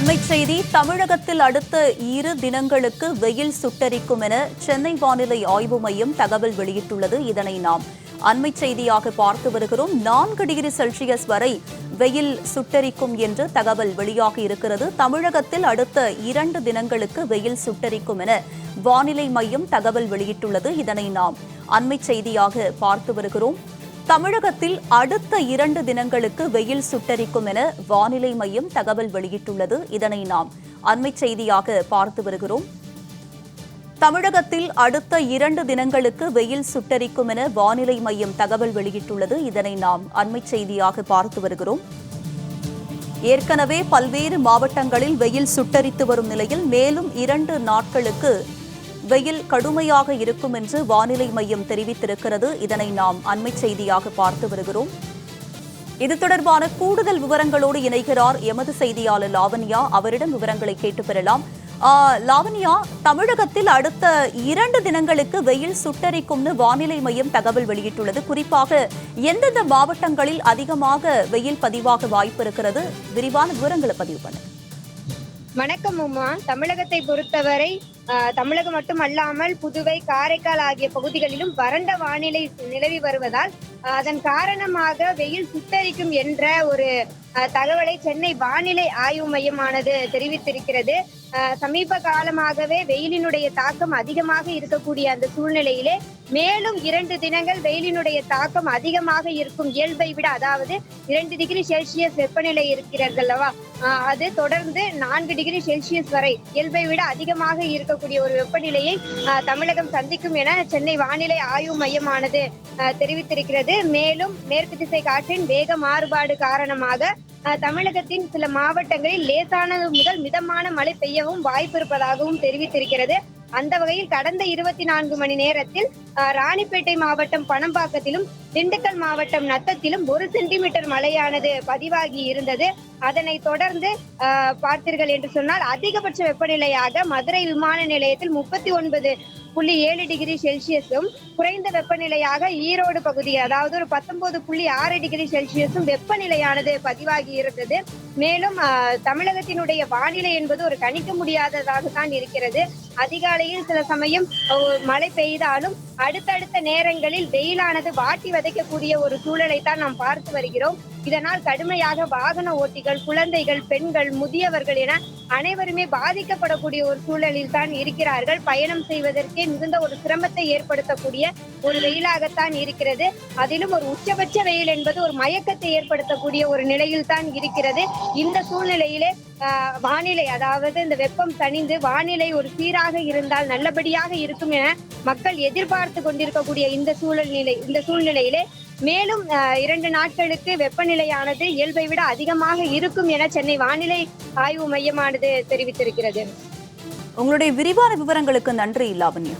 அண்மைச் செய்தி தமிழகத்தில் அடுத்த இரு தினங்களுக்கு வெயில் சுட்டரிக்கும் என சென்னை வானிலை ஆய்வு மையம் தகவல் வெளியிட்டுள்ளது. இதனை நாம் அண்மைச் செய்தியாக பார்த்து வருகிறோம். நான்கு டிகிரி செல்சியஸ் வரை வெயில் சுட்டரிக்கும் என்று தகவல் வெளியாகி இருக்கிறது. தமிழகத்தில் அடுத்த இரண்டு தினங்களுக்கு வெயில் சுட்டரிக்கும் என வானிலை மையம் தகவல் வெளியிட்டுள்ளது. இதனை நாம் அண்மைச் செய்தியாக பார்த்து வருகிறோம். தமிழகத்தில் அடுத்த இரண்டு தினங்களுக்கு வெயில் சுட்டரிக்கும் என வானிலை மையம் தகவல் வெளியிட்டுள்ளது. இதனை நாம் அண்மைச் செய்தியாக பார்த்து வருகிறோம். தமிழகத்தில் அடுத்த இரண்டு தினங்களுக்கு வெயில் சுட்டரிக்கும் என வானிலை மையம் தகவல் வெளியிட்டுள்ளது. இதனை நாம் அண்மைச் செய்தியாக பார்த்து வருகிறோம். ஏற்கனவே பல்வேறு மாவட்டங்களில் வெயில் சுட்டரித்து வரும் நிலையில் மேலும் இரண்டு நாட்களுக்கு வெயில் கடுமையாக இருக்கும் என்று வானிலை மையம் தெரிவித்திருக்கிறது. இதனை நாம் அண்மைச் செய்தியாக பார்த்து வருகிறோம். இது தொடர்பான கூடுதல் விவரங்களோடு இணைகிறார் எமது செய்தியாளர் லாவண்யா. அவரிடம் விவரங்களை கேட்டு பெறலாம். லாவண்யா தமிழகத்தில் அடுத்த இரண்டு தினங்களுக்கு வெயில் சுட்டரிக்கும்னு வானிலை மையம் தகவல் வெளியிட்டுள்ளது. குறிப்பாக எந்தெந்த மாவட்டங்களில் அதிகமாக வெயில் பதிவாக வாய்ப்பு இருக்கிறது? விரிவான விவரங்களை பதிவு பண்ணு வணக்கம் உமா. தமிழகத்தை பொறுத்தவரை ஆஹ், தமிழகம் மட்டுமல்லாமல் புதுவை காரைக்கால் ஆகிய பகுதிகளிலும் வறண்ட வானிலை நிலவி வருவதால் அதன் காரணமாக வெயில் சுட்டரிக்கும் என்ற ஒரு தகவலை சென்னை வானிலை ஆய்வு மையமானது தெரிவித்திருக்கிறது. சமீப காலமாகவே வெயிலினுடைய தாக்கம் அதிகமாக இருக்கக்கூடிய அந்த சூழ்நிலையிலே மேலும் இரண்டு தினங்கள் வெயிலினுடைய தாக்கம் அதிகமாக இருக்கும் இயல்பை விட அதாவது இரண்டு டிகிரி செல்சியஸ் வெப்பநிலை இருக்கிறது அல்லவா? ஆஹ் அது தொடர்ந்து நான்கு டிகிரி செல்சியஸ் வரை இயல்பை விட அதிகமாக இருக்கக்கூடிய ஒரு வெப்பநிலையை ஆஹ் தமிழகம் சந்திக்கும் என சென்னை வானிலை ஆய்வு மையமானது ஆஹ் தெரிவித்திருக்கிறது. மேலும் மேற்கு திசை காற்றின் வேக மாறுபாடு காரணமாக தமிழகத்தின் சில மாவட்டங்களில் லேசானது முதல் மிதமான மழை பெய்யவும் வாய்ப்பு இருப்பதாகவும் தெரிவித்திருக்கிறது. அந்த வகையில் கடந்த இருபத்தி நான்கு மணி நேரத்தில் ராணிப்பேட்டை மாவட்டம் பணம்பாக்கத்திலும் திண்டுக்கல் மாவட்டம் நத்தத்திலும் ஒரு சென்டிமீட்டர் மழையானது பதிவாகி இருந்தது. அதனை தொடர்ந்து பார்த்தீர்கள் என்று சொன்னால் அதிகபட்ச வெப்பநிலையாக மதுரை விமான நிலையத்தில் முப்பத்தி ஒன்பது புள்ளி ஏழு டிகிரி செல்சியஸும் குறைந்த வெப்பநிலையாக ஈரோடு பகுதி அதாவது ஒரு பத்தொன்பது புள்ளி ஆறு டிகிரி செல்சியஸும் வெப்பநிலையானது பதிவாகி இருந்தது. மேலும் தமிழகத்தினுடைய வானிலை என்பது ஒரு கணிக்க முடியாததாக தான் இருக்கிறது. அதிகாலையில் சில சமயம் மழை பெய்தாலும் அடுத்தடுத்த நேரங்களில் வெயிலானது வாட்டி வதைக்கக்கூடிய ஒரு சூழலை தான் நாம் பார்த்து வருகிறோம். இதனால் கடுமையாக வாகன ஓட்டிகள் குழந்தைகள் பெண்கள் முதியவர்கள் என அனைவருமே பாதிக்கப்படக்கூடிய ஒரு சூழலில் தான் இருக்கிறார்கள். பயணம் செய்வதற்கே மிகுந்த ஒரு சிரமத்தை ஏற்படுத்தக்கூடிய ஒரு வெயிலாகத்தான் இருக்கிறது. அதிலும் ஒரு உச்சபட்ச வெயில் என்பது ஒரு மயக்கத்தை ஏற்படுத்தக்கூடிய ஒரு நிலையில் தான் இருக்கிறது. இந்த சூழ்நிலையிலே ஆஹ், வானிலை அதாவது இந்த வெப்பம் தணிந்து வானிலை ஒரு சீராக இருந்தால் நல்லபடியாக இருக்கும் என மக்கள் எதிர்பார்த்து கொண்டிருக்கக்கூடிய இந்த சூழல் நிலை இந்த சூழ்நிலையிலே மேலும் இரண்டு நாட்களுக்கு வெப்பநிலையானது இயல்பை விட அதிகமாக இருக்கும் என சென்னை வானிலை ஆய்வு மையமானது தெரிவித்திருக்கிறது. உங்களுடைய விரிவான விவரங்களுக்கு நன்றி லாவண்யா.